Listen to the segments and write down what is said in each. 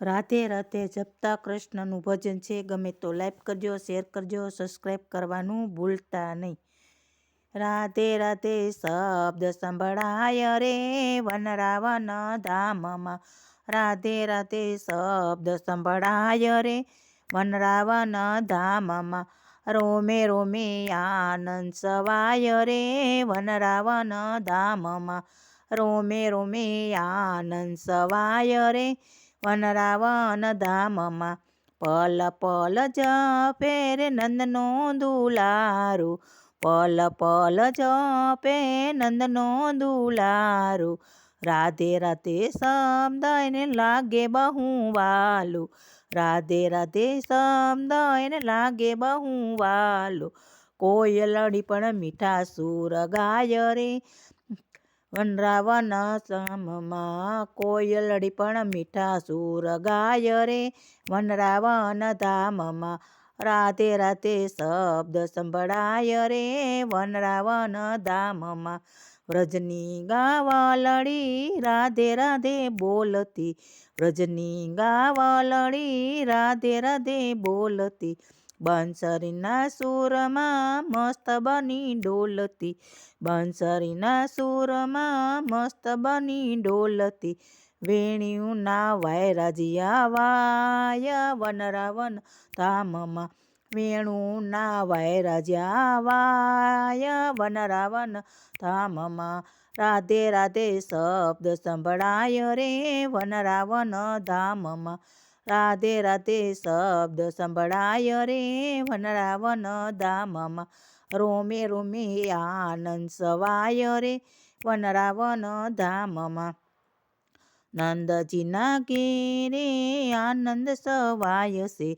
રાધે રાધે જપતા કૃષ્ણનું ભજન છે. ગમે તો લાઈક કરજો, શેર કરજો સબસ્ક્રાઈબ કરવાનું ભૂલતા નહીં. રાધે રાધે શબ્દ સંભળાય રે વનરાવન ધામમાં. રાધે રાધે શબ્દ સંભળાય રે વનરાવન ધામમાં. રોમે રોમે આનંદ સવાય રે વનરાવન ધામમાં. રોમે રોમે આનંદ સવાય રે વનરાવન ધામમાં પલ પલ જ ફેર નંદનો દુલારું. પલ પલ જ પે નંદનો દુલારું. રાધે રાધે શબ્દ એને લાગે બહુ વાલું. રાધે રાધે શબ્દ એને લાગે બહુ વાલું. કોયલડી પણ મીઠા સુર ગાય રે. વનરાવન સમમાં કોયલડી પણ મીઠા સુર ગાય રે. વનરાવન ધામમાં રાધે રાધે શબ્દ સંભળાય રે. વનરાવન ધામમાં વ્રજની ગાવાલડી રાધે રાધે બોલતી. વ્રજની ગાવાલડી રાધે રાધે બોલતી. બંસરીના સુરમાં મસ્ત બની ડોલતી. બંસરીના સુરમાં મસ્ત બની ડોલતી. વેણિયું ના વાયરાજિયા વાય વનરાવન ધામમાં. વેણુના વાયરાજ્યા વાય વનરાવન ધામમાં. રાધે રાધે શબ્દ સંભળાય રે વનરાવન ધામમાં. રાધે રાધે શબ્દ સંભળાય રે વનરાવન ધામમાં. રોમે રોમે આનંદ સવાય રે વનરાવન ધામમાં. નંદજીના ઘેરે આનંદ સવાય છે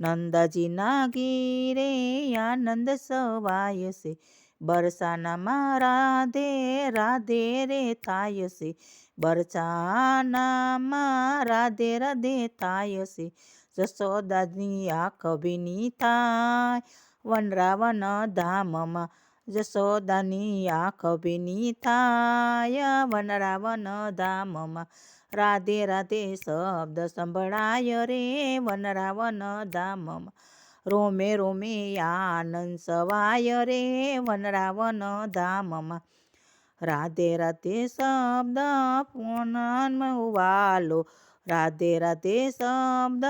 નંદજીના ઘેરે આનંદ સવાય છે બરસાનામાં રાધે રાધે રે થાય છે બરસાનામાં રાધે રાધે થાય છે જશોદાની આંખ ભીની થાય વનરાવન ધામમાં. જશોદાની આંખ ભીની થાય વનરાવન ધામમાં. રાધે રાધે શબ્દ સંભળાય રે, વનરાવન ધામમાં. રોમે રોમે આનંદ સવાય રે વનરાવન ધામમાં. રાધે રાધે શબ્દ પૂનમ વાલો રાધે રાધે શબ્દ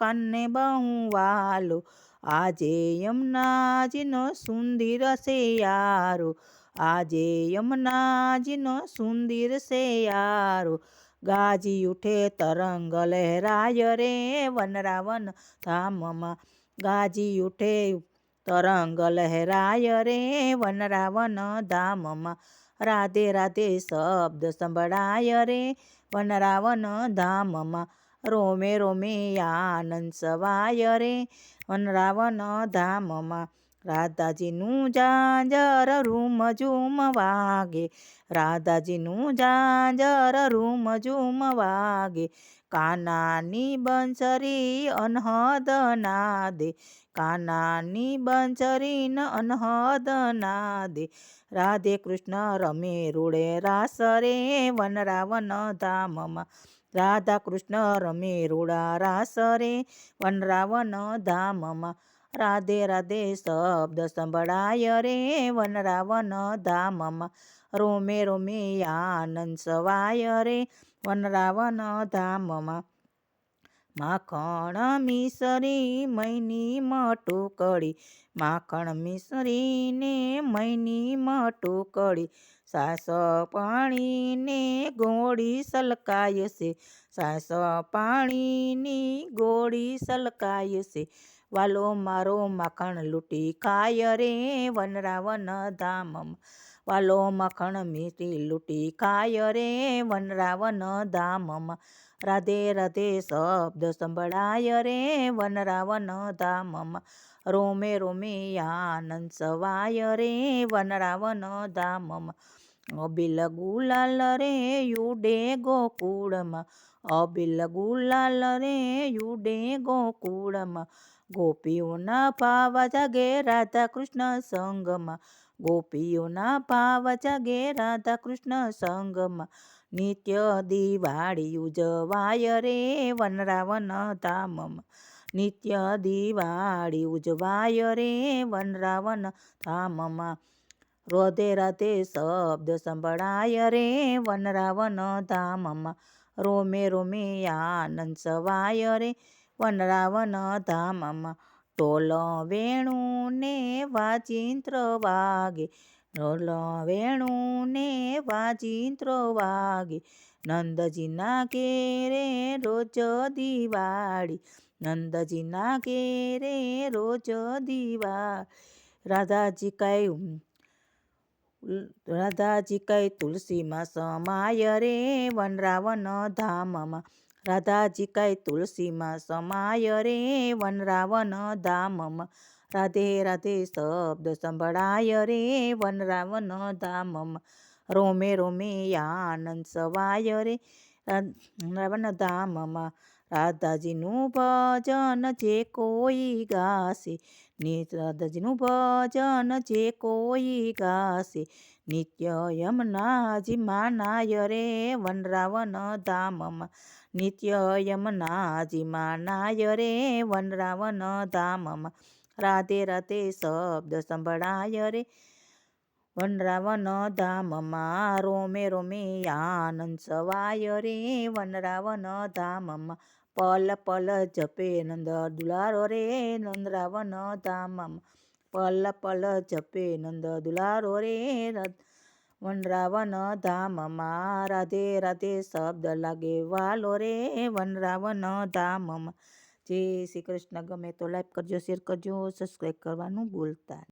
કન્ને બહુ વાલો. આજે યમુનાજીનો સુંદર છે યારો. આજે યમુનાજીનો સુંદર છે યારો. ગાજી ઉઠે તરંગ લહેરાય રે વનરાવન ધામમાં. ગાજી ઉઠે તરંગ લહેરાય રે વનરાવન ધામમાં. રાધે રાધે શબ્દ સંભળાય રે વનરાવન ધામમાં. રોમે રોમે આનંદ સવાય રે વનરાવન ધામમાં. રાધાજીનું જાંજર રૂમ ઝૂમ વાગે. રાધાજીનું જાંજર રૂમ ઝૂમ વાગે. કાનાની બંસરી અનહદ નાદે કાનાની બંસરી અનહદ નાદે રાધે કૃષ્ણ રમે રૂડે રાસ રે વનરાવન ધામમાં. રાધા કૃષ્ણ રમે રૂડા રાસ રે વનરાવન ધામમાં. રાધે રાધે શબ્દ સંભળાય રે વનરાવન ધામમાં. રોમે રોમે આનંદ સવાય રે વનરાવન ધામમાં. માખણ મિસરી મૈની મટુકડી માખણ મિસરીને મૈની મટુકડી સાસ પાણીને ગોળી સલકાય છે. સાસ પાણીની ગોળી સલકાય છે. વાલો મારો માખણ લૂંટી ખાય રે વનરાવન ધામમાં. વાલો માખણ મીઠી લૂંટી ખાય રે વનરાવન ધામમાં. રાધે રાધે શબ્દ સંભળાય રે વનરાવન ધામમાં. રોમે રોમે આનંદ સવાય રે વનરાવન ધામમાં. અબિલ ગુલાલ રે યુડે ગોકુળમાં. અબિલ ગુલાલ રે યુડે ગોકુળમાં. ગોપીઓના ભાવ જાગે રાધા કૃષ્ણ સંગમાં. ગોપીઓના ભાવ જાગે રાધા કૃષ્ણ સંગમાં. નિત્ય દિવાળી ઉજવાય રે વનરાવન ધામમાં. નિત્ય દિવાળી ઉજવાય રે વનરાવન ધામમાં. રોધે રાધે શબ્દ સંભળાય રે વનરાવન ધામમાં. રોમે રોમે આનંદ સવાય રે વનરાવન ધામમાં ઢોલ વેણું ને વાજિંત્ર વાગે ઢોલ વેણું ને વાજિંત્ર વાગે, નંદજીના ઘેરે રોજ દિવાળી, નંદજીના ઘેરે રોજ દિવાળી. રાધાજી કહ્યું, રાધાજી કઈ તુલસીમાં સમાય રે વનરાવન ધામમાં રાધાજી કઈ તુલસીમાં, સમાય રે વનરાવન ધામમાં, રાધે રાધે શબ્દ સંભળાય રે વનરાવન ધામમાં, રોમે રોમે આનંદ સવાય રે વનરાવન ધામમાં રાધાજીનું ભજન જે કોઈ ગાશે રાધાજીનું ભજન જે કોઈ ગાશે, નિત્ય યમનાજી માનાય રે વનરાવન ધામમાં નિત્ય યમનાજી માનાય રે વનરાવન ધામમાં રાધે રાધે શબ્દ સંભળાય રે વનરાવન ધામમાં રોમે રોમે આનંદ સવાય રે. વનરાવન ધામમાં પલ પલ જપે નંદ દુલારો રે. નંદરાવન ધામમાં પલ પલ જપે નંદ દુલારો રે. વનરાવન ધામમાં રાધે રાધે શબ્દ લાગે વાલો રે. વનરાવન ધામમાં જય શ્રી કૃષ્ણ. ગમે તો લાઈક કરજો શેર કરજો સબસ્ક્રાઈબ કરવાનું ભૂલતા